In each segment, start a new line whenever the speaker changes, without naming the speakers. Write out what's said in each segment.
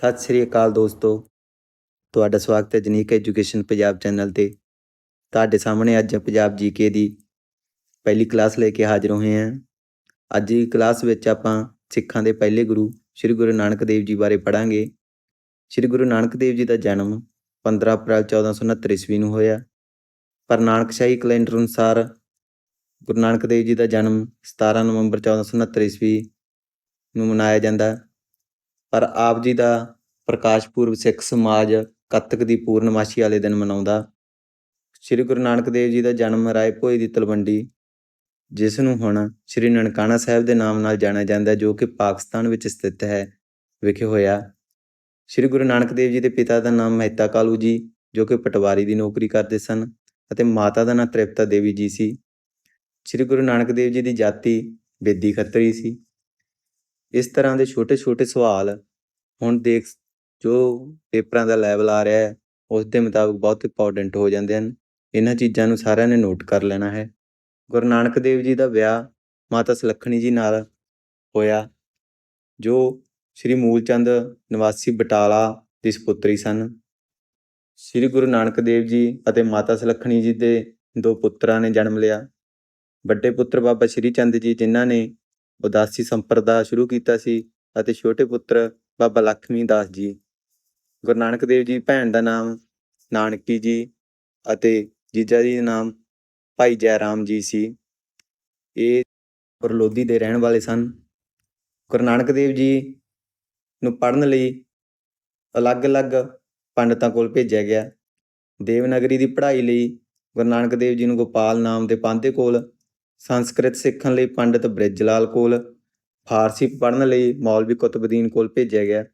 ਸਤਿ ਸ੍ਰੀ ਅਕਾਲ ਦੋਸਤੋ। ਤੁਹਾਡਾ ਸਵਾਗਤ ਹੈ ਜਨੀਕ ਐਜੂਕੇਸ਼ਨ ਪੰਜਾਬ ਚੈਨਲ ਤੇ। ਤੁਹਾਡੇ ਸਾਹਮਣੇ ਅੱਜ ਪੰਜਾਬ ਜੀਕੇ ਦੀ ਪਹਿਲੀ ਕਲਾਸ ਲੈ ਕੇ ਹਾਜ਼ਰ ਹੋਏ ਹਾਂ। ਅੱਜ ਦੀ ਕਲਾਸ ਵਿੱਚ ਆਪਾਂ ਸਿੱਖਾਂ ਦੇ ਪਹਿਲੇ ਗੁਰੂ ਸ੍ਰੀ ਗੁਰੂ ਨਾਨਕ ਦੇਵ ਜੀ ਬਾਰੇ ਪੜਾਂਗੇ ਸ੍ਰੀ ਗੁਰੂ ਨਾਨਕ ਦੇਵ ਜੀ ਦਾ ਜਨਮ 15 ਅਪ੍ਰੈਲ 1469 ਈਸਵੀ ਨੂੰ ਹੋਇਆ। ਪਰ ਨਾਨਕਸ਼ਾਹੀ ਕੈਲੰਡਰ ਅਨੁਸਾਰ ਗੁਰੂ ਨਾਨਕ ਦੇਵ ਜੀ ਦਾ ਜਨਮ 17 ਨਵੰਬਰ 1469 ਈਸਵੀ ਨੂੰ ਮਨਾਇਆ ਜਾਂਦਾ। ਪਰ ਆਪ ਜੀ ਦਾ ਪ੍ਰਕਾਸ਼ ਪੁਰਬ ਸਿੱਖ ਸਮਾਜ ਕੱਤਕ ਦੀ ਪੂਰਨਮਾਸ਼ੀ ਵਾਲੇ ਦਿਨ ਮਨਾਉਂਦਾ। ਸ੍ਰੀ ਗੁਰੂ ਨਾਨਕ ਦੇਵ ਜੀ ਦਾ ਜਨਮ ਰਾਏ ਭੋਏ ਦੀ ਤਲਵੰਡੀ ਜਿਸ ਨੂੰ ਹੁਣ ਸ੍ਰੀ ਨਨਕਾਣਾ ਸਾਹਿਬ ਦੇ ਨਾਮ ਨਾਲ ਜਾਣਿਆ ਜਾਂਦਾ ਹੈ, ਜੋ ਕਿ ਪਾਕਿਸਤਾਨ ਵਿੱਚ ਸਥਿਤ ਹੈ ਵਿਖੇ ਹੋਇਆ। ਸ੍ਰੀ ਗੁਰੂ ਨਾਨਕ ਦੇਵ ਜੀ ਦੇ ਪਿਤਾ ਦਾ ਨਾਮ ਮਹਿਤਾ ਕਾਲੂ ਜੀ ਜੋ ਕਿ ਪਟਵਾਰੀ ਦੀ ਨੌਕਰੀ ਕਰਦੇ ਸਨ ਅਤੇ ਮਾਤਾ ਦਾ ਨਾਮ ਤ੍ਰਿਪਤਾ ਦੇਵੀ ਜੀ ਸੀ। ਸ੍ਰੀ ਗੁਰੂ ਨਾਨਕ ਦੇਵ ਜੀ ਦੀ ਜਾਤੀ ਬੇਦੀ ਖੱਤਰੀ ਸੀ। ਇਸ ਤਰ੍ਹਾਂ ਦੇ ਛੋਟੇ-ਛੋਟੇ ਸਵਾਲ ਹੁਣ ਦੇਖ ਜੋ ਪੇਪਰਾਂ ਦਾ ਲੈਵਲ ਆ ਰਿਹਾ ਹੈ, ਉਸ ਦੇ ਮੁਤਾਬਕ ਬਹੁਤ ਇੰਪੋਰਟੈਂਟ ਹੋ ਜਾਂਦੇ ਹਨ। ਇਹਨਾਂ ਚੀਜ਼ਾਂ ਨੂੰ ਸਾਰਿਆਂ ਨੇ ਨੋਟ ਕਰ ਲੈਣਾ ਹੈ। ਗੁਰੂ ਨਾਨਕ ਦੇਵ ਜੀ ਦਾ ਵਿਆਹ ਮਾਤਾ ਸੁਲੱਖਣੀ ਜੀ ਨਾਲ ਹੋਇਆ, ਜੋ ਸ੍ਰੀ ਮੂਲਚੰਦ ਨਿਵਾਸੀ ਬਟਾਲਾ ਦੀ ਸੁਪੁੱਤਰੀ ਸਨ। ਸ੍ਰੀ ਗੁਰੂ ਨਾਨਕ ਦੇਵ ਜੀ ਅਤੇ ਮਾਤਾ ਸੁਲੱਖਣੀ ਜੀ ਦੇ ਦੋ ਪੁੱਤਰਾਂ ਨੇ ਜਨਮ ਲਿਆ। ਵੱਡੇ ਪੁੱਤਰ ਬਾਬਾ ਸ਼੍ਰੀ ਚੰਦ ਜੀ, ਜਿਨ੍ਹਾਂ ਨੇ ਉਦਾਸੀ ਸੰਪਰਦਾ ਸ਼ੁਰੂ ਕੀਤਾ ਸੀ ਅਤੇ ਛੋਟੇ ਪੁੱਤਰ ਬਾਬਾ ਲਖਮੀ ਦਾਸ ਜੀ। ਗੁਰੂ ਨਾਨਕ ਦੇਵ ਜੀ ਭੈਣ ਦਾ ਨਾਮ ਨਾਨਕੀ ਜੀ ਅਤੇ ਜੀਜਾ ਜੀ ਦਾ ਨਾਮ ਭਾਈ ਜੈ ਰਾਮ ਜੀ ਸੀ। ਇਹ ਪਰਲੋਦੀ ਦੇ ਰਹਿਣ ਵਾਲੇ ਸਨ। ਗੁਰੂ ਨਾਨਕ ਦੇਵ ਜੀ ਨੂੰ ਪੜ੍ਹਨ ਲਈ ਅਲੱਗ-ਅਲੱਗ ਪੰਡਤਾਂ ਕੋਲ ਭੇਜਿਆ ਗਿਆ। ਦੇਵਨਗਰੀ ਦੀ ਪੜ੍ਹਾਈ ਲਈ ਗੁਰੂ ਨਾਨਕ ਦੇਵ ਜੀ ਨੂੰ ਗੋਪਾਲ ਨਾਮ ਦੇ ਪਾਂਧੇ ਕੋਲ ਸੰਸਕ੍ਰਿਤ ਸਿੱਖਣ ਲਈ ਪੰਡਿਤ ਬ੍ਰਿਜ ਲਾਲ ਕੋਲ, ਫਾਰਸੀ ਪੜ੍ਹਨ ਲਈ ਮੌਲਵੀ ਕੁਤਬਦੀਨ ਕੋਲ ਭੇਜਿਆ ਗਿਆ।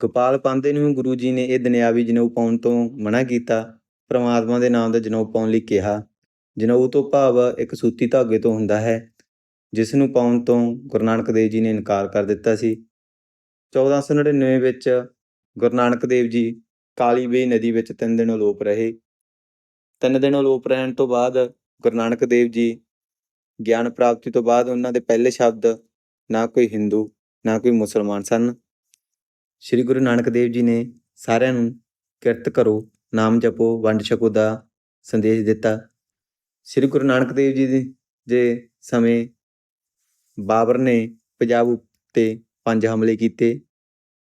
ਗੋਪਾਲ ਪਾਂਧੇ ਨੂੰ ਗੁਰੂ ਜੀ ਨੇ ਇਹ ਦੁਨਿਆਵੀ ਜਨੇਊ ਪਾਉਣ ਤੋਂ ਮਨਾ ਕੀਤਾ, ਪ੍ਰਮਾਤਮਾ ਦੇ ਨਾਮ ਦਾ ਜਨੇਊ ਪਾਉਣ ਲਈ ਕਿਹਾ। ਜਨੇਊ ਤੋਂ ਭਾਵ ਇੱਕ ਸੂਤੀ ਧਾਗੇ ਤੋਂ ਹੁੰਦਾ ਹੈ, ਜਿਸ ਨੂੰ ਪਾਉਣ ਤੋਂ ਗੁਰੂ ਨਾਨਕ ਦੇਵ ਜੀ ਨੇ ਇਨਕਾਰ ਕਰ ਦਿੱਤਾ ਸੀ। 1499 ਵਿੱਚ ਗੁਰੂ ਨਾਨਕ ਦੇਵ ਜੀ ਕਾਲੀ ਬੇਈ ਨਦੀ ਵਿੱਚ ਤਿੰਨ ਦਿਨ ਅਲੋਪ ਰਹੇ। ਤਿੰਨ ਦਿਨ ਅਲੋਪ ਰਹਿਣ ਤੋਂ ਬਾਅਦ ਗੁਰੂ ਨਾਨਕ ਦੇਵ ਜੀ ਗਿਆਨ ਪ੍ਰਾਪਤੀ ਤੋਂ ਬਾਅਦ ਉਹਨਾਂ ਦੇ ਪਹਿਲੇ ਸ਼ਬਦ ਨਾ ਕੋਈ ਹਿੰਦੂ, ਨਾ ਕੋਈ ਮੁਸਲਮਾਨ ਸਨ। ਸ੍ਰੀ ਗੁਰੂ ਨਾਨਕ ਦੇਵ ਜੀ ਨੇ ਸਾਰਿਆਂ ਨੂੰ ਕਿਰਤ ਕਰੋ, ਨਾਮ ਜਪੋ, ਵੰਡ ਛਕੋ ਦਾ ਸੰਦੇਸ਼ ਦਿੱਤਾ। ਸ੍ਰੀ ਗੁਰੂ ਨਾਨਕ ਦੇਵ ਜੀ ਦੇ ਜੇ ਸਮੇਂ ਬਾਬਰ ਨੇ ਪੰਜਾਬ ਉੱਤੇ ਪੰਜ ਹਮਲੇ ਕੀਤੇ।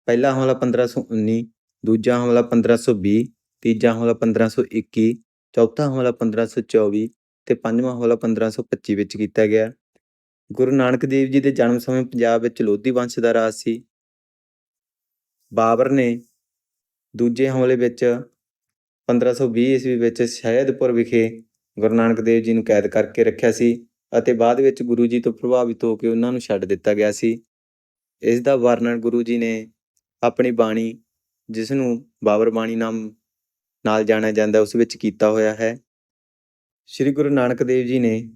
ਪਹਿਲਾ ਹਮਲਾ 1519 ਦੂਜਾ ਹਮਲਾ 1520 ਤੀਜਾ ਹਮਲਾ 1521 ਚੌਥਾ ਹਮਲਾ 1524 ਤੇ ਪੰਜਵਾਂ ਹਮਲਾ 1525 ਵਿੱਚ ਕੀਤਾ ਗਿਆ। ਗੁਰੂ ਨਾਨਕ ਦੇਵ ਜੀ ਦੇ ਜਨਮ ਸਮੇਂ ਪੰਜਾਬ ਵਿੱਚ ਲੋਧੀ ਵੰਸ਼ ਦਾ ਰਾਜ ਸੀ। ਬਾਬਰ ਨੇ ਦੂਜੇ ਹਮਲੇ ਵਿੱਚ 1520 ਈਸਵੀ ਵਿੱਚ ਸ਼ਹਿਦਪੁਰ ਵਿਖੇ ਗੁਰੂ ਨਾਨਕ ਦੇਵ ਜੀ ਨੂੰ ਕੈਦ ਕਰਕੇ ਰੱਖਿਆ ਸੀ ਅਤੇ ਬਾਅਦ ਵਿੱਚ ਗੁਰੂ ਜੀ ਤੋਂ ਪ੍ਰਭਾਵਿਤ ਹੋ ਕੇ ਉਹਨਾਂ ਨੂੰ ਛੱਡ ਦਿੱਤਾ ਗਿਆ ਸੀ। ਇਸ ਦਾ ਵਰਣਨ ਗੁਰੂ ਜੀ ਨੇ ਆਪਣੀ ਬਾਣੀ ਜਿਸ ਨੂੰ ਬਾਬਰ ਬਾਣੀ ਨਾਮ ਨਾਲ ਜਾਣਿਆ ਜਾਂਦਾ, ਉਸ ਵਿੱਚ ਕੀਤਾ ਹੋਇਆ ਹੈ। ਸ੍ਰੀ ਗੁਰੂ ਨਾਨਕ ਦੇਵ ਜੀ ਨੇ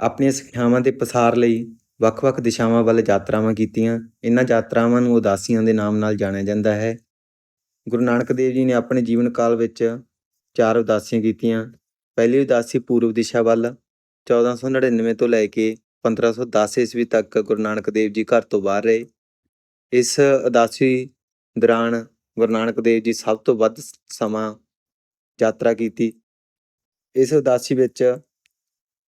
ਆਪਣੀਆਂ ਸਿੱਖਿਆਵਾਂ ਦੇ ਪਸਾਰ ਲਈ ਵੱਖ-ਵੱਖ ਦਿਸ਼ਾਵਾਂ ਵੱਲ ਯਾਤਰਾਵਾਂ ਕੀਤੀਆਂ। ਇਹਨਾਂ ਯਾਤਰਾਵਾਂ ਨੂੰ ਉਦਾਸੀਆਂ ਦੇ ਨਾਮ ਨਾਲ ਜਾਣਿਆ ਜਾਂਦਾ ਹੈ। ਗੁਰੂ ਨਾਨਕ ਦੇਵ ਜੀ ਨੇ ਆਪਣੇ ਜੀਵਨ ਕਾਲ ਵਿੱਚ ਚਾਰ ਉਦਾਸੀਆਂ ਕੀਤੀਆਂ। ਪਹਿਲੀ ਉਦਾਸੀ ਪੂਰਬ ਦਿਸ਼ਾ ਵੱਲ 1499 ਤੋਂ ਲੈ ਕੇ 1510 ਈਸਵੀ ਤੱਕ ਗੁਰੂ ਨਾਨਕ ਦੇਵ ਜੀ ਘਰ ਤੋਂ ਬਾਹਰ ਰਹੇ। ਇਸ ਉਦਾਸੀ ਦੌਰਾਨ ਗੁਰੂ ਨਾਨਕ ਦੇਵ ਜੀ ਸਭ ਤੋਂ ਵੱਧ ਸਮਾਂ ਯਾਤਰਾ ਕੀਤੀ। ਇਸ ਉਦਾਸੀ ਵਿੱਚ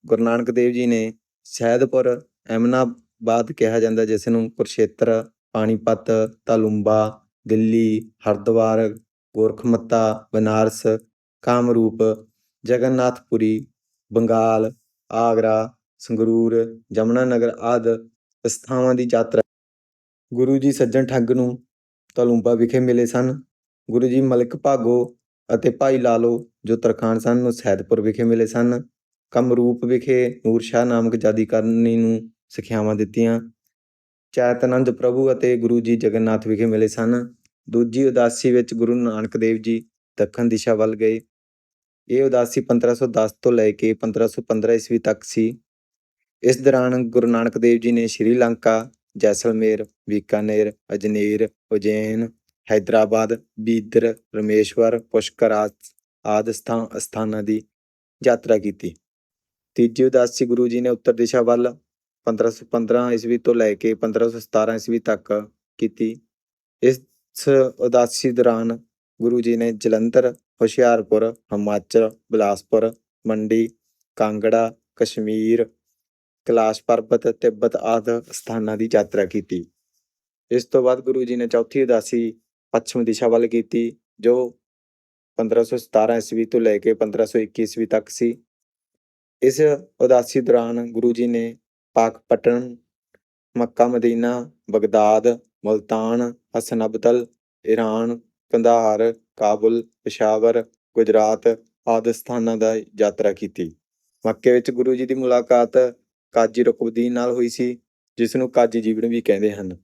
ਗੁਰੂ ਨਾਨਕ ਦੇਵ ਜੀ ਨੇ ਸ਼ਹਿਦਪੁਰ ਐਮਨਾਬਾਦ ਕਿਹਾ ਜਾਂਦਾ, ਜਿਸ ਨੂੰ ਕੁਰਸ਼ੇਤਰ, ਪਾਣੀਪਤ, ਤਾਲੁੰਬਾ, ਦਿੱਲੀ, ਹਰਿਦੁਆਰ, ਗੋਰਖਮੱਤਾ, ਬਨਾਰਸ, ਕਾਮਰੂਪ, ਜਗਨਨਾਥਪੁਰੀ, ਬੰਗਾਲ, ਆਗਰਾ, ਸੰਗਰੂਰ ਜਮਨਾਨਗਰ ਆਦਿ ਸਥਾਵਾਂ ਦੀ ਯਾਤਰਾ ਗੁਰੂ ਜੀ ਸੱਜਣ ਠੱਗ ਨੂੰ ਤਾਲੁੰਬਾ ਵਿਖੇ ਮਿਲੇ ਸਨ। ਗੁਰੂ ਜੀ ਮਲਿਕ ਭਾਗੋ ਅਤੇ ਭਾਈ ਲਾਲੋ, ਜੋ ਤਰਖਾਣ ਸਨ ਨੂੰ ਸੈਦਪੁਰ ਵਿਖੇ ਮਿਲੇ ਸਨ। ਕਮਰੂਪ ਵਿਖੇ ਨੂਰ ਸ਼ਾਹ ਨਾਮਕ ਜਾਦੀ ਨੂੰ ਸਿੱਖਿਆਵਾਂ ਦਿੱਤੀਆਂ। ਚੈਤਨੰਦ ਪ੍ਰਭੂ ਅਤੇ ਗੁਰੂ ਜੀ ਜਗਨਨਾਥ ਵਿਖੇ ਮਿਲੇ ਸਨ। ਦੂਜੀ ਉਦਾਸੀ ਵਿੱਚ ਗੁਰੂ ਨਾਨਕ ਦੇਵ ਜੀ ਦੱਖਣ ਦਿਸ਼ਾ ਵੱਲ ਗਏ। ਇਹ ਉਦਾਸੀ 1510 ਤੋਂ ਲੈ ਕੇ 1515 ਈਸਵੀ ਤੱਕ ਸੀ। ਇਸ ਦੌਰਾਨ ਗੁਰੂ ਨਾਨਕ ਦੇਵ ਜੀ ਨੇ ਸ਼੍ਰੀਲੰਕਾ ਜੈਸਲਮੇਰ, ਬੀਕਾਨੇਰ, ਅਜਨੇਰ, ਉਜੈਨ ਹੈਦਰਾਬਾਦ, ਬੀਦਰ, ਰਮੇਸ਼ਵਰ, ਪੁਸ਼ਕਰ ਆਦਿ ਸਥਾਨ ਅਸਥਾਨਾਂ ਦੀ ਯਾਤਰਾ ਕੀਤੀ। ਤੀਜੀ ਉਦਾਸੀ ਗੁਰੂ ਜੀ ਨੇ ਉੱਤਰ ਦਿਸ਼ਾ ਵੱਲ 1515 ਈਸਵੀ ਤੋਂ ਲੈ ਕੇ 1517 ਈਸਵੀ ਤੱਕ ਕੀਤੀ। ਇਸ ਉਦਾਸੀ ਦੌਰਾਨ ਗੁਰੂ ਜੀ ਨੇ ਜਲੰਧਰ, ਹੁਸ਼ਿਆਰਪੁਰ, ਹਿਮਾਚਲ, ਬਿਲਾਸਪੁਰ, ਮੰਡੀ, ਕਾਂਗੜਾ, ਕਸ਼ਮੀਰ, ਕੈਲਾਸ਼ ਪਰਬਤ, ਤਿੱਬਤ ਆਦਿ ਸਥਾਨਾਂ ਦੀ ਯਾਤਰਾ ਕੀਤੀ। ਇਸ ਤੋਂ ਬਾਅਦ ਗੁਰੂ ਜੀ ਨੇ ਚੌਥੀ ਉਦਾਸੀ ਪੱਛਮ ਦਿਸ਼ਾ ਵੱਲ ਕੀਤੀ, ਜੋ 1517 ਈਸਵੀ ਤੋਂ ਲੈ ਕੇ 1521 ਈਸਵੀ ਤੱਕ ਸੀ। ਇਸ ਉਦਾਸੀ ਦੌਰਾਨ ਗੁਰੂ ਜੀ ਨੇ ਪਾਕ Pakpattan Mecca, Medina, Baghdad, Multan Hasan Abdal Iran, Kandahar, Kabul, Peshawar, Gujrat ਆਦਿ ਸਥਾਨਾਂ ਦਾ ਯਾਤਰਾ ਕੀਤੀ। ਮੱਕੇ ਵਿੱਚ ਗੁਰੂ ਜੀ ਦੀ ਮੁਲਾਕਾਤ ਕਾਜੀ ਰਕਬਦੀਨ ਨਾਲ ਹੋਈ ਸੀ ਜਿਸ ਨੂੰ ਕਾਜੀ ਜੀਵਨ ਵੀ ਕਹਿੰਦੇ ਹਨ।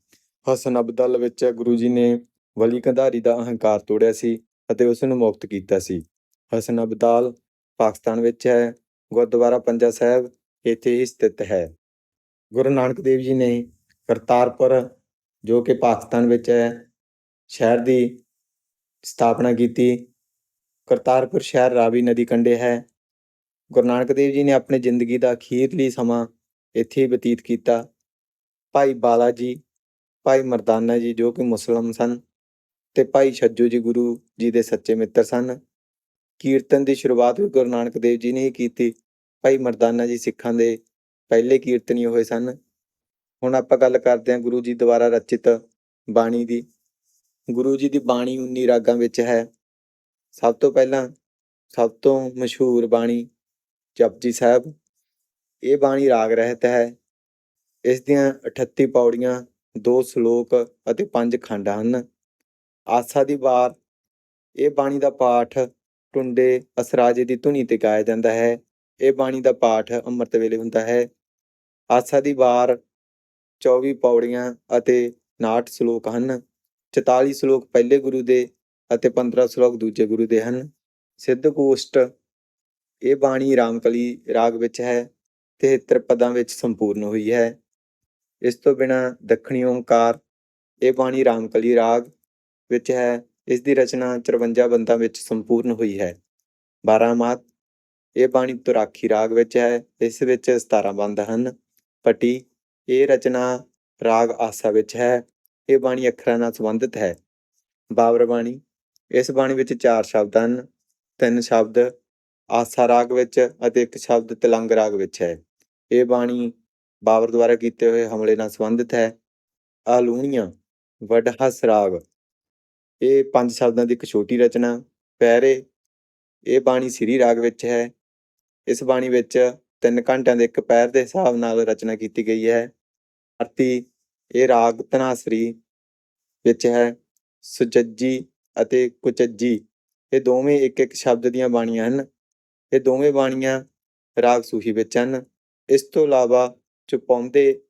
ਹਸਨ ਅਬਦਲ ਵਿੱਚ ਗੁਰੂ ਜੀ ਨੇ ਵਲੀ ਕੰਧਾਰੀ ਦਾ ਅਹੰਕਾਰ ਤੋੜਿਆ ਸੀ ਅਤੇ ਉਸ ਨੂੰ ਮੁਕਤ ਕੀਤਾ ਸੀ। ਹਸਨ ਅਬਦਾਲ ਪਾਕਿਸਤਾਨ ਵਿੱਚ ਹੈ। ਗੁਰਦੁਆਰਾ ਪੰਜਾ ਸਾਹਿਬ ਇੱਥੇ ਹੀ ਸਥਿਤ ਹੈ। ਗੁਰੂ ਨਾਨਕ ਦੇਵ ਜੀ ਨੇ ਕਰਤਾਰਪੁਰ, ਜੋ ਕਿ ਪਾਕਿਸਤਾਨ ਵਿੱਚ ਹੈ, ਸ਼ਹਿਰ ਦੀ ਸਥਾਪਨਾ ਕੀਤੀ। ਕਰਤਾਰਪੁਰ ਸ਼ਹਿਰ ਰਾਵੀ ਨਦੀ ਕੰਢੇ ਹੈ। ਗੁਰੂ ਨਾਨਕ ਦੇਵ ਜੀ ਨੇ ਆਪਣੀ ਜ਼ਿੰਦਗੀ ਦਾ ਅਖੀਰਲੀ ਸਮਾਂ ਇੱਥੇ ਹੀ ਬਤੀਤ ਕੀਤਾ। ਭਾਈ ਬਾਲਾ ਜੀ, ਭਾਈ ਮਰਦਾਨਾ ਜੀ ਜੋ ਕਿ ਮੁਸਲਮ ਸਨ ਤੇ ਭਾਈ ਛੱਜੂ ਜੀ ਗੁਰੂ ਜੀ ਦੇ ਸੱਚੇ ਮਿੱਤਰ ਸਨ। ਕੀਰਤਨ ਦੀ ਸ਼ੁਰੂਆਤ ਵੀ ਗੁਰੂ ਨਾਨਕ ਦੇਵ ਜੀ ਨੇ ਹੀ ਕੀਤੀ। ਭਾਈ ਮਰਦਾਨਾ ਜੀ ਸਿੱਖਾਂ ਦੇ ਪਹਿਲੇ ਕੀਰਤਨੀ ਹੋਏ ਸਨ। ਹੁਣ ਆਪਾਂ ਗੱਲ ਕਰਦੇ ਹਾਂ ਗੁਰੂ ਜੀ ਦੁਆਰਾ ਰਚਿਤ ਬਾਣੀ ਦੀ। ਗੁਰੂ ਜੀ ਦੀ ਬਾਣੀ 19 ਰਾਗਾਂ ਵਿੱਚ ਹੈ। ਸਭ ਤੋਂ ਪਹਿਲਾਂ ਸਭ ਤੋਂ ਮਸ਼ਹੂਰ ਬਾਣੀ ਜਪਜੀ ਸਾਹਿਬ। ਇਹ ਬਾਣੀ ਰਾਗ ਰਹਿਤ ਹੈ। ਇਸ ਦੀਆਂ 38 ਪੌੜੀਆਂ, ਦੋ ਸ਼ਲੋਕ ਅਤੇ ਪੰਜ ਖੰਡ ਹਨ। ਆਸਾ ਦੀ ਵਾਰ, ਇਹ ਬਾਣੀ ਦਾ ਪਾਠ ਟੁੰਡੇ ਅਸਰਾਜੇ ਦੀ ਧੁਨੀ ਤੇ ਗਾਇਆ ਜਾਂਦਾ ਹੈ। ਇਹ ਬਾਣੀ ਦਾ ਪਾਠ ਅੰਮ੍ਰਿਤ ਵੇਲੇ ਹੁੰਦਾ ਹੈ। ਆਸਾ ਦੀ ਵਾਰ 24 ਪੌੜੀਆਂ ਅਤੇ 59 ਸ਼ਲੋਕ ਹਨ। 44 ਸ਼ਲੋਕ ਪਹਿਲੇ ਗੁਰੂ ਦੇ ਅਤੇ 15 ਸ਼ਲੋਕ ਦੂਜੇ ਗੁਰੂ ਦੇ ਹਨ। ਸਿੱਧ ਗੋਸ਼ਟ, ਇਹ ਬਾਣੀ ਰਾਮਕਲੀ ਰਾਗ ਵਿੱਚ ਹੈ 73 ਪਦਾਂ ਵਿੱਚ ਸੰਪੂਰਨ ਹੋਈ ਹੈ। ਇਸ ਤੋਂ ਬਿਨਾ ਦੱਖਣੀ ਓੰਕਾਰ, ਇਹ ਬਾਣੀ ਰਾਮਕਲੀ ਰਾਗ ਵਿੱਚ ਹੈ। ਇਸ ਦੀ ਰਚਨਾ 54 ਬੰਦਾਂ ਵਿੱਚ ਸੰਪੂਰਨ ਹੋਈ ਹੈ। 12 ਮਾਤ, ਇਹ ਬਾਣੀ ਤੁਰਾਖੀ ਰਾਗ ਵਿੱਚ ਹੈ। ਇਸ ਵਿੱਚ 17 ਬੰਦ ਹਨ। ਪਟੀ, ਇਹ ਰਚਨਾ ਰਾਗ ਆਸਾ ਵਿੱਚ ਹੈ। ਇਹ ਬਾਣੀ ਅੱਖਰਾਂ ਨਾਲ ਸੰਬੰਧਿਤ ਹੈ। ਬਾਬਰ ਬਾਣੀ, ਇਸ ਬਾਣੀ ਵਿੱਚ ਚਾਰ ਸ਼ਬਦ ਹਨ। ਤਿੰਨ ਸ਼ਬਦ ਆਸਾ ਰਾਗ ਵਿੱਚ ਅਤੇ ਇੱਕ ਸ਼ਬਦ ਤਿਲੰਗ ਰਾਗ ਵਿੱਚ ਹੈ। ਇਹ ਬਾਣੀ ਬਾਬਰ ਦੁਆਰਾ ਕੀਤੇ ਹੋਏ ਹਮਲੇ ਨਾਲ ਸੰਬੰਧਿਤ ਹੈ। ਆਲੂਣੀਆਂ ਵਡਹਸ ਰਾਗ ਇਹ ਪੰਜ ਸ਼ਬਦਾਂ ਦੀ ਇੱਕ ਛੋਟੀ ਰਚਨਾ, ਪੈਰੇ, ਇਹ ਬਾਣੀ ਸ੍ਰੀ ਰਾਗ ਵਿੱਚ ਹੈ। ਇਸ ਬਾਣੀ ਵਿੱਚ ਤਿੰਨ ਘੰਟਿਆਂ ਦੇ ਇੱਕ ਪੈਰ ਦੇ ਹਿਸਾਬ ਨਾਲ ਰਚਨਾ ਕੀਤੀ ਗਈ ਹੈ। ਅਰਤੀ ਇਹ ਰਾਗ ਧਨਾਸਰੀ ਵਿੱਚ ਹੈ। ਸੁਜੱਜੀ ਅਤੇ ਕੁਚੱਜੀ, ਇਹ ਦੋਵੇਂ ਇੱਕ ਇੱਕ ਸ਼ਬਦ ਦੀਆਂ ਬਾਣੀਆਂ ਹਨ। ਇਹ ਦੋਵੇਂ ਬਾਣੀਆਂ ਰਾਗ ਸੂਹੀ ਵਿੱਚ ਹਨ। ਇਸ ਤੋਂ ਇਲਾਵਾ ਚੁਪਾਉਂਦੇ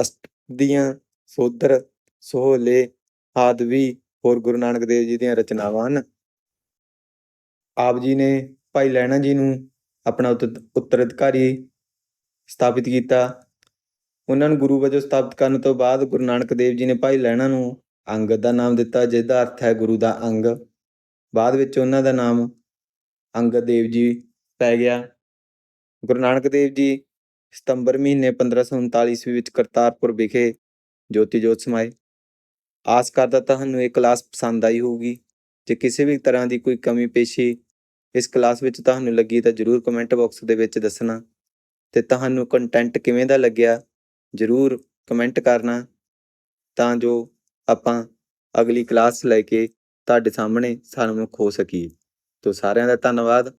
ਅਸ਼ਟਦੀਆਂ ਸੋਦਰ, ਸੋਹਲੇ ਆਦਿ ਵੀ ਹੋਰ ਗੁਰੂ ਨਾਨਕ ਦੇਵ ਜੀ ਦੀਆਂ ਰਚਨਾਵਾਂ ਹਨ। ਆਪ ਜੀ ਨੇ ਭਾਈ ਲਹਿਣਾ ਜੀ ਨੂੰ ਆਪਣਾ ਉੱਤ- ਉੱਤਰਾਧਿਕਾਰੀ ਸਥਾਪਿਤ ਕੀਤਾ। ਉਹਨਾਂ ਨੂੰ ਗੁਰੂ ਵਜੋਂ ਸਥਾਪਿਤ ਕਰਨ ਤੋਂ ਬਾਅਦ ਗੁਰੂ ਨਾਨਕ ਦੇਵ ਜੀ ਨੇ ਭਾਈ ਲਹਿਣਾ ਨੂੰ ਅੰਗਦ ਦਾ ਨਾਮ ਦਿੱਤਾ ਜਿਸਦਾ ਅਰਥ ਹੈ ਗੁਰੂ ਦਾ ਅੰਗ। ਬਾਅਦ ਵਿੱਚ ਉਹਨਾਂ ਦਾ ਨਾਮ ਅੰਗਦ ਦੇਵ ਜੀ ਪੈ ਗਿਆ। ਗੁਰੂ ਨਾਨਕ ਦੇਵ ਜੀ ਸਤੰਬਰ ਮਹੀਨੇ 1539 ਈਸਵੀ ਵਿੱਚ ਕਰਤਾਰਪੁਰ ਵਿਖੇ ਜੋਤੀ ਜੋਤ ਸਮਾਏ। ਆਸ ਕਰਦਾ ਤੁਹਾਨੂੰ ਇਹ ਕਲਾਸ ਪਸੰਦ ਆਈ ਹੋਊਗੀ। ਜੇ ਕਿਸੇ ਵੀ ਤਰ੍ਹਾਂ ਦੀ ਕੋਈ ਕਮੀ ਪੇਸ਼ੀ ਇਸ ਕਲਾਸ ਵਿੱਚ ਤੁਹਾਨੂੰ ਲੱਗੀ ਤਾਂ ਜਰੂਰ ਕਮੈਂਟ ਬਾਕਸ ਦੇ ਵਿੱਚ ਦੱਸਣਾ ਤੇ ਤੁਹਾਨੂੰ ਕੰਟੈਂਟ ਕਿਵੇਂ ਦਾ ਲੱਗਿਆ ਜਰੂਰ ਕਮੈਂਟ ਕਰਨਾ ਤਾਂ ਜੋ ਆਪਾਂ ਅਗਲੀ ਕਲਾਸ ਲੈ ਕੇ ਤੁਹਾਡੇ ਸਾਹਮਣੇ ਸਨਮੁਖ ਖੋ ਸਕੀਏ। ਤੋ ਸਾਰਿਆਂ ਦਾ ਧੰਨਵਾਦ।